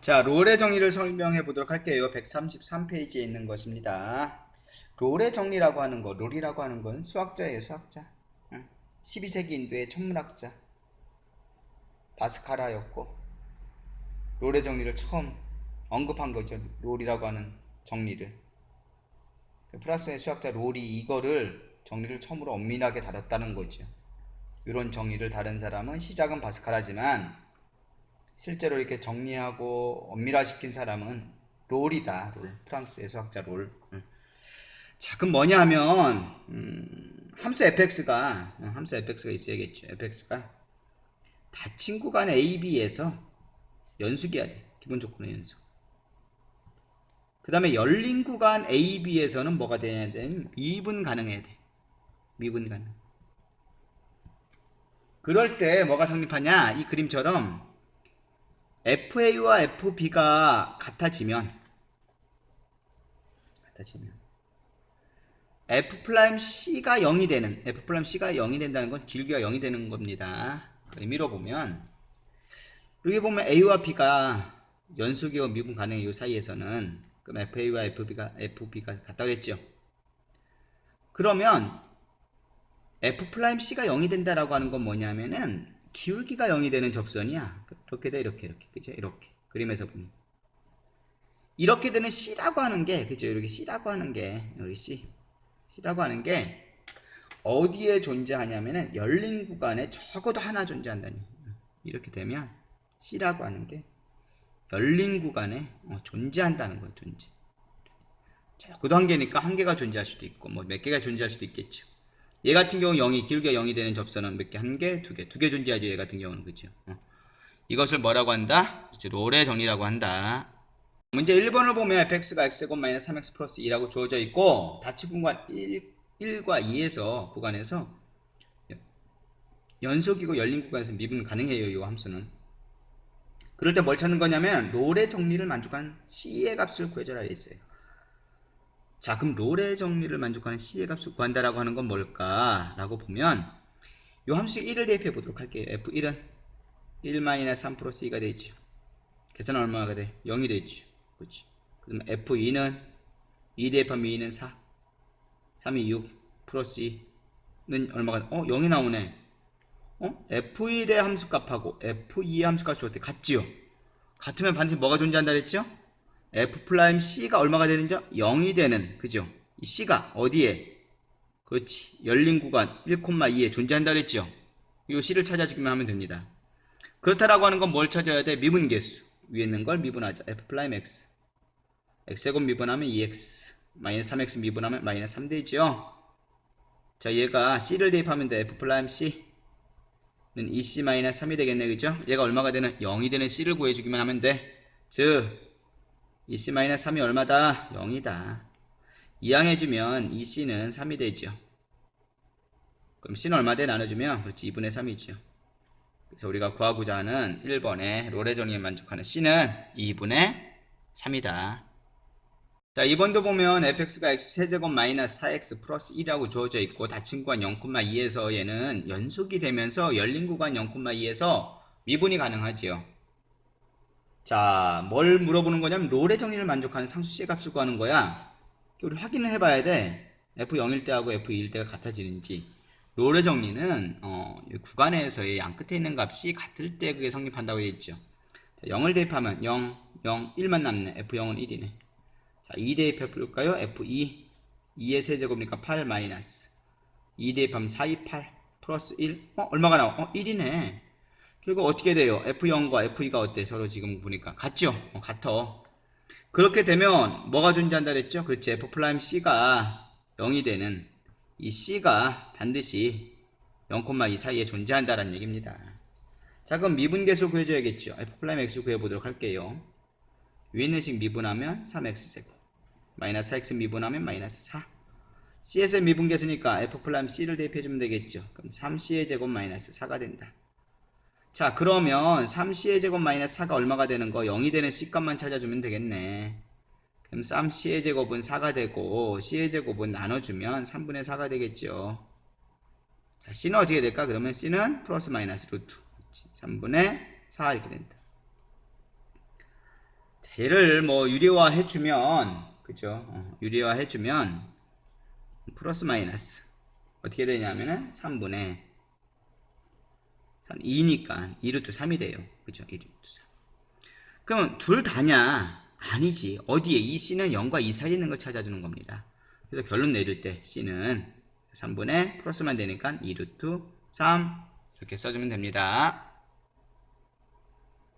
자, 롤의 정리를 설명해 보도록 할게요. 133페이지에 있는 것입니다. 롤의 정리라고 하는 거, 롤이라고 하는 건 수학자예요, 수학자. 응? 12세기 인도의 천문학자. 바스카라였고, 롤의 정리를 처음 언급한 거죠. 롤이라고 하는 정리를. 그 프랑스의 수학자 롤이 이거를 정리를 처음으로 엄밀하게 다뤘다는 거죠. 이런 정리를 다른 사람은 시작은 바스카라지만 실제로 이렇게 정리하고 엄밀화시킨 사람은 롤이다. 롤. 프랑스의 수학자 롤. 응. 자, 그럼 뭐냐 하면 음, 함수 fx가 어, 함수 fx가 있어야겠죠. fx가 닫힌 구간 AB에서 연속이어야 돼. 기본 조건의 연속. 그 다음에 열린 구간 AB에서는 뭐가 돼야 돼? 미분 가능해야 돼. 미분 가능. 그럴 때 뭐가 성립하냐? 이 그림처럼 FA와 FB가 같아지면 같아지면 F 프라임 C가 0이 되는 F 프라임 C가 0이 된다는 건 길기가 0이 되는 겁니다. 그 의미로 보면 여기 보면 A와 B가 연속이고 미분 가능의 이 사이에서는 그럼 FA와 FB가 FB가 같다고 했죠. 그러면 F 프라임 C가 0이 된다라고 하는 건 뭐냐면은 기울기가 0이 되는 접선이야. 이렇게 돼 이렇게 이렇게 그죠? 이렇게 그림에서 보면 이렇게 되는 C라고 하는 게 그죠? 이렇게 C라고 하는 게 여기 C C라고 하는 게 어디에 존재하냐면은 열린 구간에 적어도 하나 존재한다니 이렇게 되면 C라고 하는 게 열린 구간에 어, 존재한다는 거예요. 존재. 적어도 한 개니까 한 개가 존재할 수도 있고 뭐 몇 개가 존재할 수도 있겠죠. 얘 같은 경우 0이 길게 0이 되는 접선은 몇 개? 한 개, 두 개. 두 개 존재하죠. 얘 같은 경우는 그죠? 어. 이것을 뭐라고 한다? 이제 롤의 정리라고 한다. 문제 1번을 보면 fx가 x제곱 마이너스 3x 플러스 2라고 주어져 있고 닫힌 구간 1, 1과 2에서 구간에서 연속이고 열린 구간에서 미분 가능해요. 이 함수는. 그럴 때 뭘 찾는 거냐면 롤의 정리를 만족하는 c의 값을 구해줘라 했어요. 자 그럼 롤의 정리를 만족하는 c의 값을 구한다라고 하는 건 뭘까? 라고 보면 이 함수에 1을 대입해 보도록 할게요. f1은 1-3 플러스 2가 되죠. 계산은 얼마가 돼? 0이 되죠. 그렇지. 그럼 f2는 2 대입하면 2는 4 3이 6 플러스 2는 얼마가 돼? 어? 0이 나오네. 어? f1의 함수값하고 f2의 함수값이 어때? 같지요? 같으면 반드시 뭐가 존재한다 그랬죠? F 프라임 c가 얼마가 되는죠? 0이 되는 그죠? 이 c가 어디에? 그렇지 열린 구간 1,2에 존재한다 그랬죠? 이 c를 찾아주기만 하면 됩니다. 그렇다라고 하는 건 뭘 찾아야 돼? 미분계수 위에 있는 걸 미분하자 f 프라임 x x제곱 미분하면 2x 마이너스 3x 미분하면 마이너스 3 되죠? 자 얘가 c를 대입하면 돼 f 프라임 c 는 2c 마이너스 3이 되겠네 그죠? 얘가 얼마가 되는 0이 되는 c를 구해주기만 하면 돼 즉 2c-3이 얼마다? 0이다. 이항해주면 2c는 3이 되죠. 그럼 c는 얼마 돼 나눠주면 그렇지 2분의 3이죠. 그래서 우리가 구하고자 하는 1번의 롤의 정리에 만족하는 c는 2분의 3이다. 자 2번도 보면 fx가 x 세제곱 마이너스 4x 플러스 1이라고 주어져 있고 닫힌 구간 0,2에서 얘는 연속이 되면서 열린 구간 0,2에서 미분이 가능하지요. 자, 뭘 물어보는 거냐면 롤의 정리를 만족하는 상수 C의 값을 구하는 거야. 우리 확인을 해봐야 돼. F0일 때하고 F2일 때가 같아지는지. 롤의 정리는 어, 구간 에서의 양 끝에 있는 값이 같을 때 그게 성립한다고 했죠. 자, 0을 대입하면 0, 0, 1만 남네. F0은 1이네. 자, 2 대입해 볼까요? F2, 2의 세제곱이니까 8 마이너스. 2 대입하면 4, 2, 8 플러스 1. 어, 얼마가 나와? 어, 1이네. 결국 어떻게 돼요? F0과 F2가 어때? 서로 지금 보니까 같죠? 어, 같어. 그렇게 되면 뭐가 존재한다 그랬죠? 그렇지. F 프라임 C가 0이 되는 이 C가 반드시 0,2 사이에 존재한다는 얘기입니다. 자 그럼 미분계수 구해줘야겠죠. F 프라임 X 구해보도록 할게요. 위에 있는 식 미분하면 3X제곱 마이너스 4X 미분하면 마이너스 4 CS의 미분계수니까 F 프라임 C를 대입해주면 되겠죠. 그럼 3C의 제곱 마이너스 4가 된다. 자 그러면 3c의 제곱 마이너스 4가 얼마가 되는 거? 0이 되는 c값만 찾아주면 되겠네. 그럼 3c의 제곱은 4가 되고 c의 제곱은 나눠주면 3분의 4가 되겠죠. 자 c는 어떻게 될까? 그러면 c는 플러스 마이너스 루트. 3분의 4 이렇게 된다. 자, 얘를 뭐 유리화 해주면 그죠? 어, 유리화 해주면 플러스 마이너스 어떻게 되냐면은 3분의 2니까 2루트 3이 돼요. 그죠? 2루트 3. 그럼 둘 다냐? 아니지. 어디에? 이 C는 0과 2 사이에 있는 걸 찾아주는 겁니다. 그래서 결론 내릴 때 C는 3분의 플러스만 되니까 2루트 3 이렇게 써주면 됩니다.